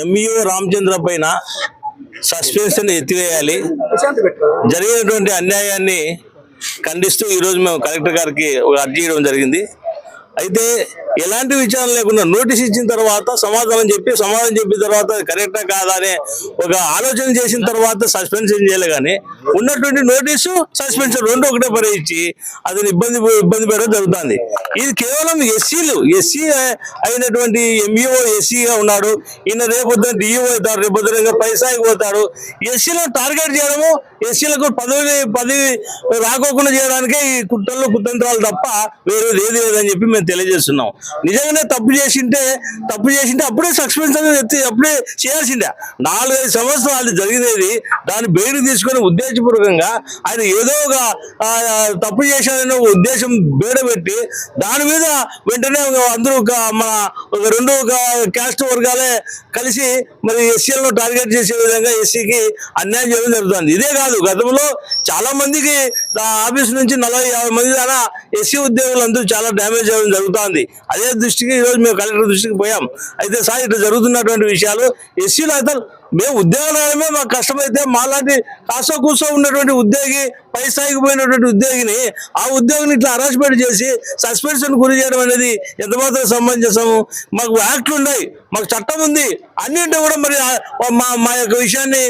MEO Ramachandra పైన suspension ఎత్తివేయాలి. జరిగినటువంటి అన్యాయాన్ని ఖండిస్తూ ఈరోజు మేము కలెక్టర్ గారికి ఒక అర్జీ ఇవ్వడం జరిగింది. అయితే ఎలాంటి విచారణ లేకుండా నోటీస్ ఇచ్చిన తర్వాత సమాధానం చెప్పి సమాధానం చెప్పిన తర్వాత అది కరెక్టా కాదా అనే ఒక ఆలోచన చేసిన తర్వాత సస్పెన్షన్ చేయాలి కానీ ఉన్నటువంటి నోటీసు సస్పెన్షన్ రెండు ఒకటే పరి ఇచ్చి అతను ఇబ్బంది ఇబ్బంది పెట్టడం జరుగుతుంది. ఇది కేవలం ఎస్సీలు ఎస్సీ అయినటువంటి ఎంఈఓ ఎస్సీగా ఉన్నాడు. ఈయన రేపొద్దున డిఈఓ అవుతాడు రేపొద్దున పైసాకి పోతాడు. ఎస్సీలను టార్గెట్ చేయడము ఎస్సీలకు పదవి పదవి రాకోకుండా చేయడానికే ఈ కుట్రలు కుతంత్రాలు తప్ప వేరేది ఏది లేదని చెప్పి మేము తెలియజేస్తున్నాం. నిజంగానే తప్పు చేసింటే తప్పు చేసింటే అప్పుడే సస్పెన్షన్ ఎత్తి అప్పుడే చేయాల్సిందే. నాలుగైదు సంవత్సరాలు జరిగినది దాన్ని బెయిల్ తీసుకొని ఉద్దేశపూర్వకంగా ఆయన ఏదో ఒక తప్పు చేశాడనే ఉద్దేశం బేడబెట్టి దాని మీద వెంటనే అందరూ ఒక మన ఒక రెండు ఒక క్యాస్ట్ వర్గాలే కలిసి మరి ఎస్సీలను టార్గెట్ చేసే విధంగా ఎస్సీకి అన్యాయం చేయడం జరుగుతుంది. ఇదే కాదు గతంలో చాలా మందికి ఆఫీస్ నుంచి నలభై యాభై మంది దాకా ఎస్సీ ఉద్యోగులందరూ చాలా డ్యామేజ్ అవ్వడం జరుగుతోంది. అదే దృష్టికి ఈరోజు మేము కలెక్టర్ దృష్టికి పోయాం. అయితే సార్ ఇట్లా జరుగుతున్నటువంటి విషయాలు ఎస్సీలు అయితే మేము ఉద్యోగాలు మాకు కష్టమైతే మాలాంటి కాసో కూసో ఉన్నటువంటి ఉద్యోగి పైసాయికి పోయినటువంటి ఉద్యోగిని ఆ ఉద్యోగిని ఇట్లా హరాస్మెంట్ చేసి సస్పెన్షన్ గురి చేయడం అనేది ఎంత మాత్రం సమంజసము? మాకు యాక్ట్లు ఉన్నాయి మాకు చట్టం ఉంది. అన్నింటి కూడా మరి మా మా యొక్క విషయాన్ని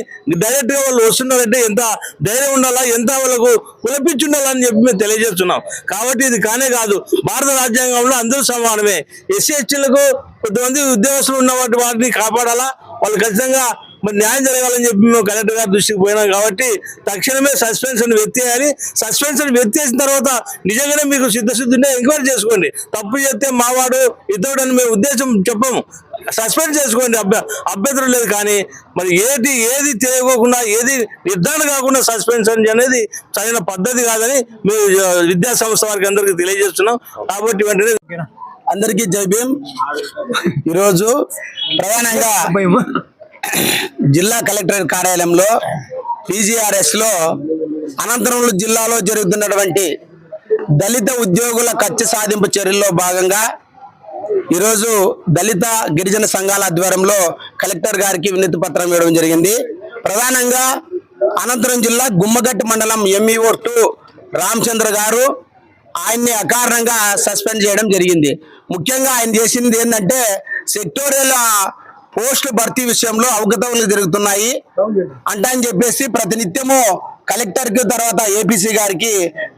డైరెక్ట్గా వాళ్ళు వస్తున్నారంటే ఎంత ధైర్యం ఉండాలా ఎంత వాళ్ళకు కులపించి ఉండాలని చెప్పి మేము తెలియజేస్తున్నాం. కాబట్టి ఇది కానే కాదు భారత రాజ్యాంగంలో అందరూ సమానమే. ఎస్సీ ఎస్టీలకు కొంతమంది ఉద్యోగస్తులు ఉన్న వాటి వాటిని కాపాడాలా? వాళ్ళు ఖచ్చితంగా మరి న్యాయం జరగాలని చెప్పి మేము కలెక్టర్ గారి దృష్టికి పోయినాం కాబట్టి తక్షణమే సస్పెన్షన్ వెత్తేయాలి సస్పెన్షన్ వెత్తేసిన తర్వాత నిజంగానే మీకు సిద్ధశుద్ధి ఉంటే ఎంక్వైరీ చేసుకోండి. తప్పు చేస్తే మావాడు ఇతరుడని మేము ఉద్దేశం చెప్పము. సస్పెండ్ చేసుకోండి అభ్య అభ్యంతరం లేదు కానీ మరి ఏది ఏది తెలియకోకుండా ఏది నిర్ధారణ కాకుండా సస్పెన్షన్ అనేది సరైన పద్ధతి కాదని మేము విద్యా సంస్థ వారికి అందరికీ తెలియజేస్తున్నాం. కాబట్టి వెంటనే అందరికీ జై భీమ్. ఈరోజు ప్రధానంగా జిల్లా కలెక్టర్ కార్యాలయంలో పీజీఆర్ఎస్లో జిల్లాలో జరుగుతున్నటువంటి దళిత ఉద్యోగుల ఖర్చు సాధింపు చర్యల్లో భాగంగా ఈరోజు దళిత గిరిజన సంఘాల ఆధ్వర్యంలో కలెక్టర్ గారికి వినతి పత్రం ఇవ్వడం జరిగింది. ప్రధానంగా అనంతరం జిల్లా గుమ్మగట్టి మండలం ఎంఈఓ టూ రామచంద్ర గారు ఆయన్ని అకారణంగా సస్పెండ్ చేయడం జరిగింది. ముఖ్యంగా ఆయన చేసింది ఏంటంటే సెక్టోరియల్ పోస్టు భర్తీ విషయంలో అవకతవలు జరుగుతున్నాయి. అంట అని చెప్పేసి ప్రతినిత్యము కలెక్టర్కి తర్వాత ఏపీసీ గారికి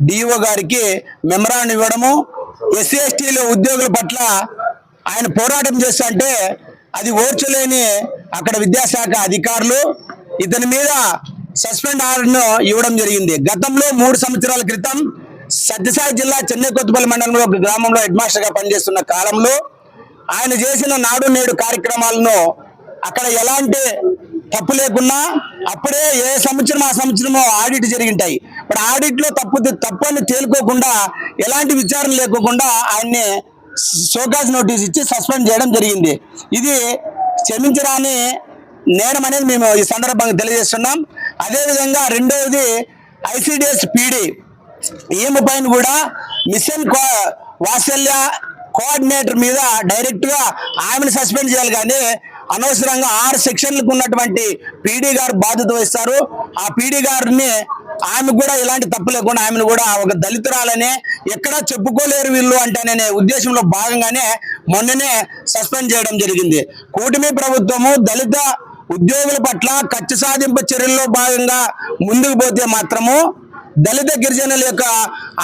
డిఓ గారికి మెమరాన్ ఇవ్వడము. ఎస్సీ ఎస్టీల ఉద్యోగుల పట్ల ఆయన పోరాటం చేస్తుంటే అది ఓర్చలేని అక్కడ విద్యాశాఖ అధికారులు ఇతని మీద సస్పెండ్ ఆర్డర్ను ఇవ్వడం జరిగింది. గతంలో మూడు సంవత్సరాల క్రితం సత్యసాయి జిల్లా చెన్నై కొత్తపల్లి మండలంలో ఒక గ్రామంలో హెడ్ మాస్టర్గా పనిచేస్తున్న కాలంలో ఆయన చేసిన నాడు నేడు కార్యక్రమాలను అక్కడ ఎలాంటి తప్పు లేకున్నా అప్పుడే ఏ సంవత్సరం ఆ సంవత్సరమో ఆడిట్ జరిగింటాయి. ఇప్పుడు ఆడిట్లో తప్పు తప్పు అని తేలుకోకుండా ఎలాంటి విచారణ లేకోకుండా ఆయన్ని షోకాజ్ నోటీస్ ఇచ్చి సస్పెండ్ చేయడం జరిగింది. ఇది క్షమించరాని నేరం అనేది మేము ఈ సందర్భంగా తెలియజేస్తున్నాం. అదేవిధంగా రెండవది ఐసిడిఎస్ పీడీ. ఈమె పైన కూడా మిషన్ వాత్సల్య కోఆర్డినేటర్ మీద డైరెక్ట్గా ఆమెను సస్పెండ్ చేయాలి కానీ అనవసరంగా ఆరు సెక్షన్లకు ఉన్నటువంటి పీడీ గారు బాధ్యత వహిస్తారు. ఆ పీడీ గారిని ఆమె కూడా ఇలాంటి తప్పు లేకుండా ఆమెను కూడా ఒక దళితురాలనే ఎక్కడా చెప్పుకోలేరు వీళ్ళు అంటే అనే ఉద్దేశంలో భాగంగానే మొన్ననే సస్పెండ్ చేయడం జరిగింది. కూటమి ప్రభుత్వము దళిత ఉద్యోగుల పట్ల ఖర్చు సాధింపు చర్యల్లో భాగంగా ముందుకు పోతే మాత్రము దళిత గిరిజనుల యొక్క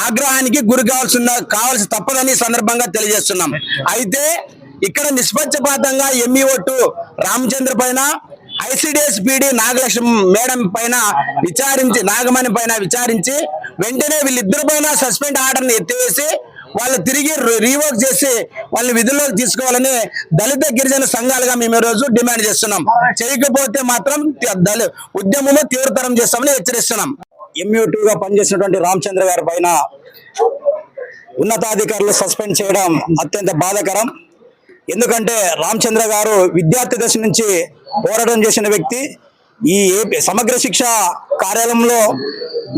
ఆగ్రహానికి గురి కావాల్సిన కావాల్సి తప్పదని సందర్భంగా తెలియజేస్తున్నాం. అయితే ఇక్కడ నిష్పక్షపాతంగా ఎంఈఓ టూ రామచంద్ర పైన ఐసిడిఎస్ పిడి నాగలక్ష్మి మేడం పైన విచారించి నాగమణి పైన విచారించి వెంటనే వీళ్ళిద్దరి పైన సస్పెండ్ ఆర్డర్ని ఎత్తివేసి వాళ్ళు తిరిగి రీవర్క్ చేసి వాళ్ళని విధుల్లోకి తీసుకోవాలని దళిత గిరిజన సంఘాలుగా మేము ఈరోజు రోజు డిమాండ్ చేస్తున్నాం. చేయకపోతే మాత్రం దళి ఉద్యమము తీవ్రతరం చేస్తామని హెచ్చరిస్తున్నాం. ఎంయూటీగా పనిచేసినటువంటి రామచంద్ర గారి పైన ఉన్నతాధికారులు సస్పెండ్ చేయడం అత్యంత బాధాకరం. ఎందుకంటే రామచంద్ర గారు విద్యార్థి దశ నుంచి పోరాటం చేసిన వ్యక్తి. ఈ ఏపీ సమగ్ర శిక్ష కార్యాలయంలో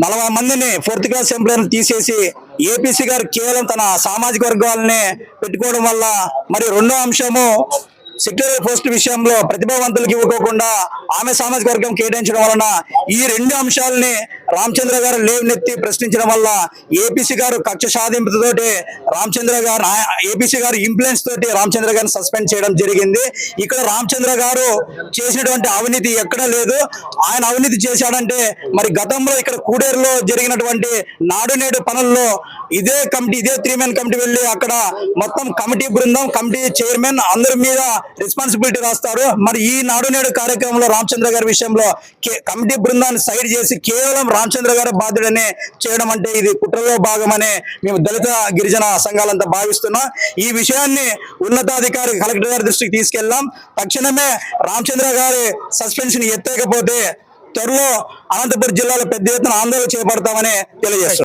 నలభై మందిని ఫోర్త్ క్లాస్ ఎంప్లాయర్లు తీసేసి ఏపీసీ గారు కేవలం తన సామాజిక వర్గాలనే పెట్టుకోవడం వల్ల మరి రెండో అంశము సెక్యూరిటీ పోస్ట్ విషయంలో ప్రతిభావంతులకు ఇవ్వకోకుండా ఆమె సామాజిక వర్గం కేటాయించడం వలన ఈ రెండు అంశాలని రామచంద్ర గారు లేవనెత్తి ప్రశ్నించడం వల్ల ఏపీసీ గారు కక్ష సాధింపుతోటి రామచంద్ర గారు ఏపీసీ గారు ఇన్ఫ్లుయెన్స్ తోటి రామచంద్ర గారిని సస్పెండ్ చేయడం జరిగింది. ఇక్కడ రామచంద్ర గారు చేసినటువంటి అవినీతి ఎక్కడా లేదు. ఆయన అవినీతి చేశాడంటే మరి గతంలో ఇక్కడ కూడేరులో జరిగినటువంటి నాడు నేడు పనుల్లో ఇదే కమిటీ ఇదే త్రీ మెన్ కమిటీ వెళ్ళి అక్కడ మొత్తం కమిటీ బృందం కమిటీ చైర్మన్ అందరి మీద రెస్పాన్సిబిలిటీ రాస్తారు. మరి ఈ నాడు నేడు కార్యక్రమంలో రామచంద్ర గారి విషయంలో కే- కమిటీ బృందాన్ని సైడ్ చేసి కేవలం రామచంద్ర గారి బాధ్యుడనే చేయడం అంటే ఇది కుట్రలో భాగమనే మేము దళిత గిరిజన సంఘాలంతా భావిస్తున్నాం. ఈ విషయాన్ని ఉన్నతాధికారి కలెక్టర్ గారి దృష్టికి తీసుకెళ్ళాం తక్షణమే రామచంద్ర గారి సస్పెన్షన్ ఎత్తకపోతే త్వరలో అనంతపురం జిల్లాలో పెద్ద ఎత్తున ఆందోళన చేపడతామని తెలియజేస్తున్నాం.